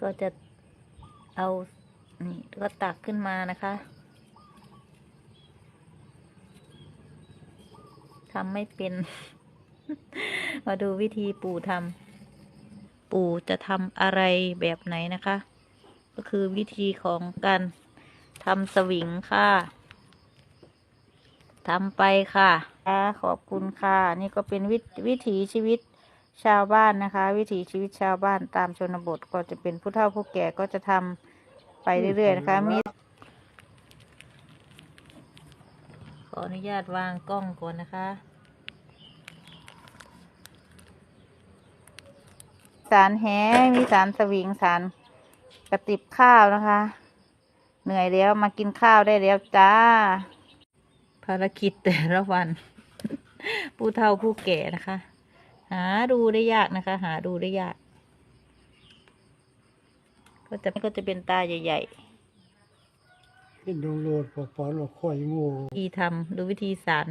ก็จะเอา นี่ก็ตักขึ้นมานะคะทำไม่เป็น มาดูวิธีปู่ทำปู่จะทำอะไรแบบไหนนะคะ ก็คือวิธีของการทำสวิงค่ะทำไปค่ะ ขอบคุณค่ะ นี่ก็เป็นวิวิถีชีวิต ชาวบ้านนะคะ วิถีชีวิตชาวบ้านตามชนบทก็จะเป็นผู้เฒ่าผู้แก่ก็จะทำไปเรื่อยๆนะคะมีขออนุญาตวางกล้องก่อนนะคะสารแหมีสารสวิงสารกระติบข้าวนะคะ เหนื่อยแล้วมากินข้าวได้แล้วจ้า ภารกิจแต่ละวัน ผู้เฒ่าผู้แก่นะคะ หาดูได้ยากนะคะ หาดูได้ยาก ก็จะก็จะเป็นตาใหญ่ๆเห็นดงโลดพอปอนว่าข่อยโง่วิธีทำดูวิธีสาร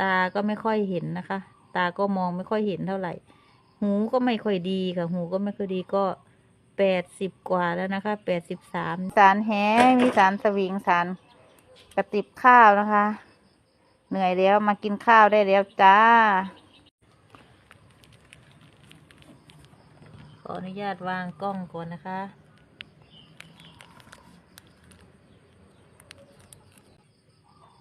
ตาก็ไม่ค่อยเห็นนะคะ ตาก็มองไม่ค่อยเห็นเท่าไหร่ หูก็ไม่ค่อยดีค่ะ หูก็ไม่ค่อยดีก็แปดสิบกว่าแล้วนะคะ แปดสิบสาม สารแหมีสารสวิง สารกระติบข้าวนะคะ เหนื่อยแล้วมากินข้าวได้แล้วจ้า ขออนุญาตวางกล้องก่อนนะคะ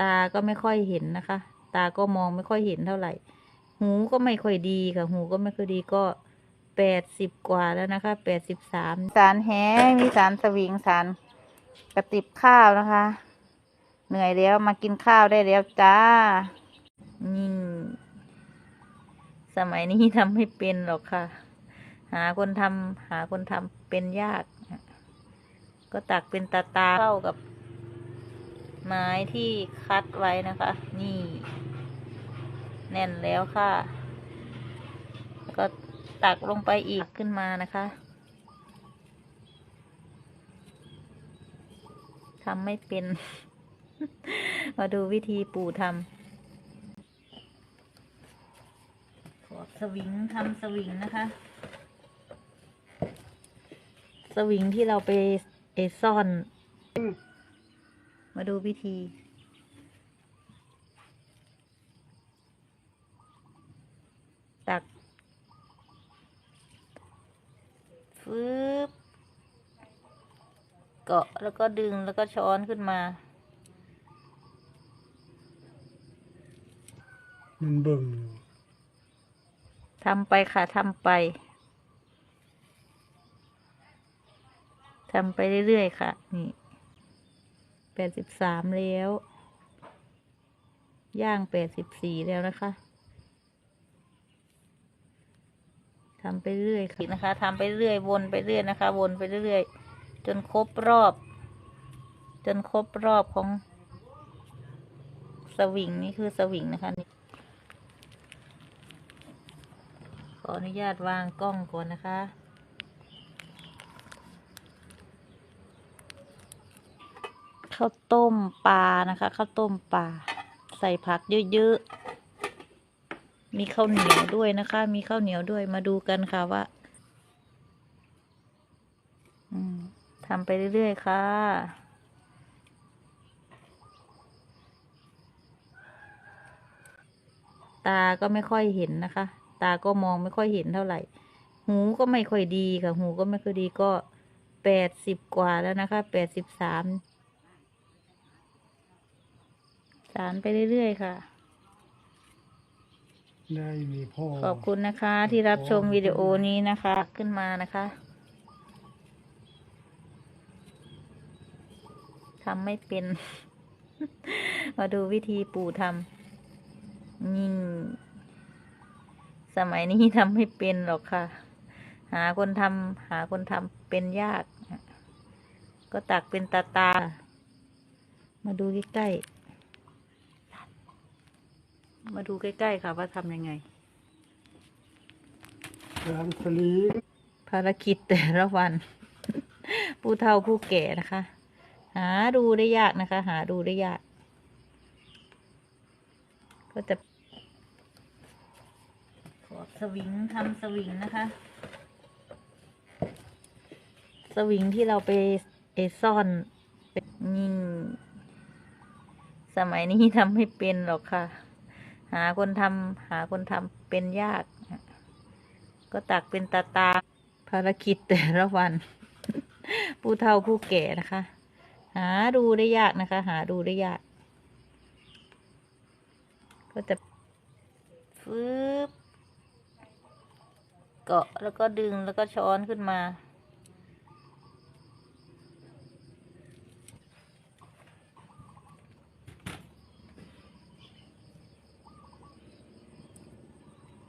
ตาก็ไม่ค่อยเห็นนะคะ ตาก็มองไม่ค่อยเห็นเท่าไหร่ หูก็ไม่ค่อยดีค่ะ หูก็ไม่ค่อยดีก็แปดสิบกว่าแล้วนะคะแปดสิบสามสารแหมีสารสวิงสารกระติบข้าวนะคะ เหนื่อยแล้วมากินข้าวได้แล้วจ้า นี่ สมัยนี้ทำไม่เป็นหรอกค่ะ หาคนทำหาคนทำเป็นยาก ก็ตักเป็นตาตาเข้ากับ ไม้ที่คัดไว้นะคะ นี่ แน่นแล้วค่ะแล้วก็ตักลงไปอีกขึ้นมานะคะทำไม่เป็น มาดูวิธีปู่ทำขอสวิงทำสวิงนะคะ สวิงที่เราไปเอซ่อน มาดูวิธีตักฟืบเกาะแล้วก็ดึงแล้วก็ช้อนขึ้นมา มันเบิ่งทำไปค่ะทำไปทำไปเรื่อยๆค่ะ นี่แปดสิบสามแล้ว ย่างแปดสิบสี่แล้วนะคะทำไปเรื่อยค่ะนะคะทำไปเรื่อยวนไปเรื่อยนะคะ วนไปเรื่อยจนครบรอบ จนครบรอบของสวิงนี่คือสวิงนะคะนี่ ข ออนุญาตวางกล้องก่อนนะคะ ข้าวต้มปลานะคะ ข้าวต้มปลาใส่ผักเยอะๆ มีข้าวเหนียวด้วยนะคะ มีข้าวเหนียวด้วยมาดูกันค่ะว่าทำไปเรื่อยๆ ค่ะตาก็ไม่ค่อยเห็นนะคะ ตาก็มองไม่ค่อยเห็นเท่าไหร่ หูก็ไม่ค่อยดีค่ะ หูก็ไม่ค่อยดีก็แปดสิบกว่าแล้วนะคะแปดสิบสามสารไปเรื่อยๆค่ะ ได้มีพ่อ ขอบคุณนะคะที่รับชมวิดีโอนี้นะคะ ขึ้นมานะคะทำไม่เป็น มาดูวิธีปู่ทำนี่ สมัยนี้ทำไม่เป็นหรอกค่ะ หาคนทำหาคนทำเป็นยาก ก็ตักเป็นตาตา มาดูใกล้ๆมาดูใกล้ๆค่ะว่าทำยังไงร้านสลีภารกิจแต่ละวัน ผู้เฒ่าผู้แก่นะคะ หาดูได้ยากนะคะ หาดูได้ยาก ก็จะขอ สวิงทำสวิงนะคะ สวิงที่เราไปเอซ่อนเป็นยิ่งสมัยนี้ทำไม่เป็นหรอกค่ะ หาคนทำหาคนทำเป็นยาก ก็ตักเป็นตาตาภารกิจแต่ละวัน ผู้เฒ่าผู้แก่นะคะ หาดูได้ยากนะคะ หาดูได้ยาก ก็จะฟืบ เกาะแล้วก็ดึงแล้วก็ช้อนขึ้นมา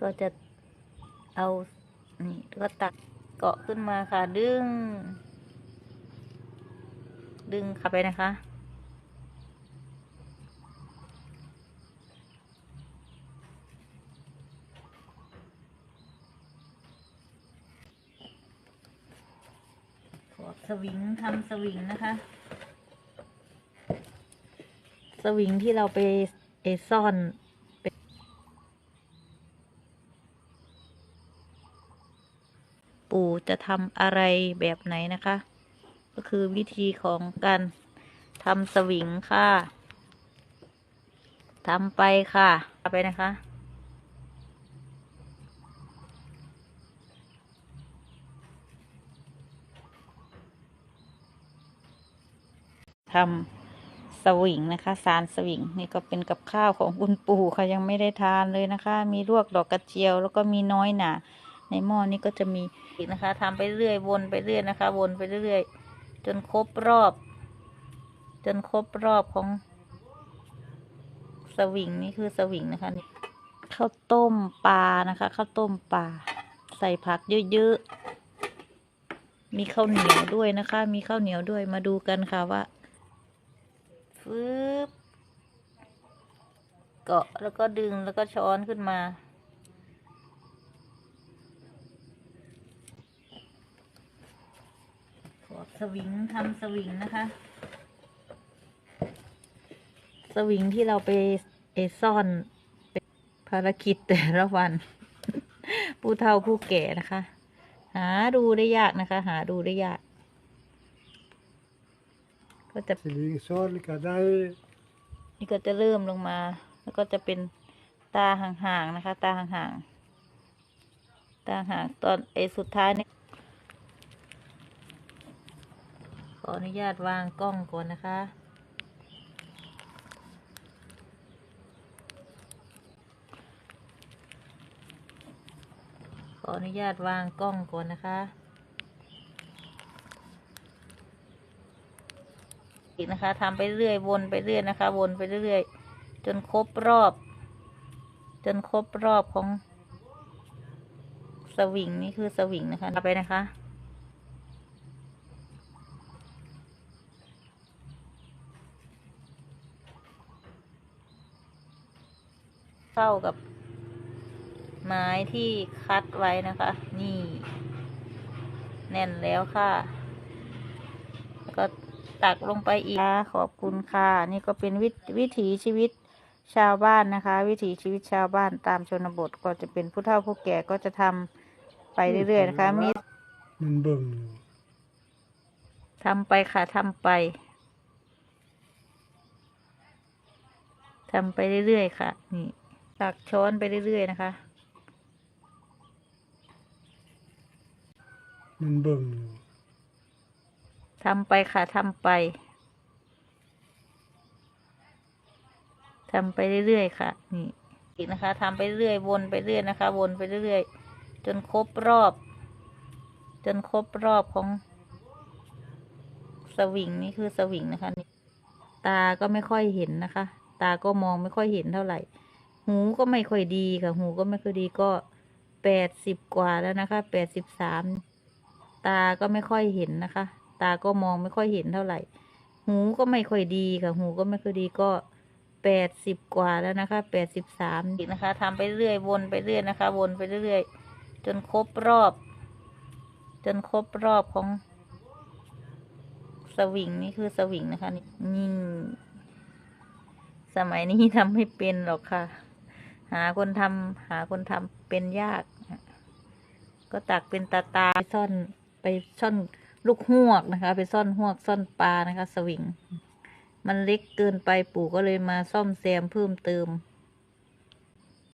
ก็จะเอา นี่แล้วก็ตักเกาะขึ้นมาค่ะ ดึง ดึงเข้าไปนะคะ ขอ สวิงทำสวิงนะคะ สวิงที่เราไปเอซ่อนปู่จะทำอะไรแบบไหนนะคะ ก็คือวิธีของการทำสวิงค่ะทำไปค่ะไปนะคะ ทำสวิงนะคะ สารสวิงนี่ก็เป็นกับข้าวของคุณปู่ค่ะยังไม่ได้ทานเลยนะคะ มีลวกดอกกระเจียว แล้วก็มีน้อยหนาในหม้อนี้ก็จะมีอีกนะคะทำไปเรื่อยวนไปเรื่อยนะคะ วนไปเรื่อยจนครบรอบ จนครบรอบของสวิงนี่คือสวิงนะคะนี่ข้าวต้มปลานะคะข้าวต้มปลาใส่ผักเยอะๆมีข้าวเหนียวด้วยนะคะ มีข้าวเหนียวด้วยมาดูกันค่ะว่า ฟืบเกาะแล้วก็ดึงแล้วก็ช้อนขึ้นมา ขอสวิงทำสวิงนะคะ สวิงที่เราไปเอซ่อนเป็นภารกิจแต่ละวัน ผู้เฒ่าผู้แก่นะคะ หาดูได้ยากนะคะ หาดูได้ยาก ก็จะสลิงซ้อนก็ได้ นี่ก็จะเริ่มลงมา แล้วก็จะเป็นตาห่างๆนะคะ ตาห่างๆตาห่างตอนไอ้สุดท้ายนี่ขออนุญาตวางกล้องก่อนนะคะขออนุญาตวางกล้องก่อนนะคะ อีกนะคะทำไปเรื่อยวนไปเรื่อยนะคะ วนไปเรื่อยจนครบรอบ จนครบรอบของ สวิงนี่คือสวิงนะคะไปนะคะเข้ากับไม้ที่คัดไว้นะคะ นี่ แน่นแล้วค่ะ ตักลงไปอีกค่ะขอบคุณค่ะนี่ก็เป็นวิวิถีชีวิตชาวบ้านนะคะ วิถีชีวิตชาวบ้านตามชนบทก็จะเป็นผู้เฒ่าผู้แก่ก็จะทำไปเรื่อยๆนะคะมีมันเบิ่งทำไปค่ะทำไปทำไปเรื่อยๆค่ะ นี่ ตักช้อนไปเรื่อยๆนะคะ มันเบิ่ง ทำไปค่ะทำไปทำไปเรื่อยๆค่ะ นี่อีกนะคะทำไปเรื่อยวนไปเรื่อยนะคะ วนไปเรื่อยๆจนครบรอบ จนครบรอบของสวิงนี่คือสวิงนะคะนี่ตาก็ไม่ค่อยเห็นนะคะ ตาก็มองไม่ค่อยเห็นเท่าไหร่ หูก็ไม่ค่อยดีค่ะ หูก็ไม่ค่อยดีก็แปดสิบกว่าแล้วนะคะแปดสิบสามตาก็ไม่ค่อยเห็นนะคะ ตาก็มองไม่ค่อยเห็นเท่าไหร่ หูก็ไม่ค่อยดีค่ะ หูก็ไม่ค่อยดีก็แปดสิบกว่าแล้วนะคะแปดสิบสามนะคะทำไปเรื่อยวนไปเรื่อยนะคะ วนไปเรื่อยจนครบรอบ จนครบรอบของ สวิงนี่คือสวิงนะคะนี่ยิ่งสมัยนี้ทำไม่เป็นหรอกค่ะ หาคนทำหาคนทำเป็นยาก ก็ตักเป็นตาตาไปซ่อนไปซ่อน ลูกหวกนะคะ ไปซ่อนหวกซ่อนปลานะคะ สวิง มันเล็กเกินไปปู่ก็เลยมาซ่อมแซมเพิ่มเติม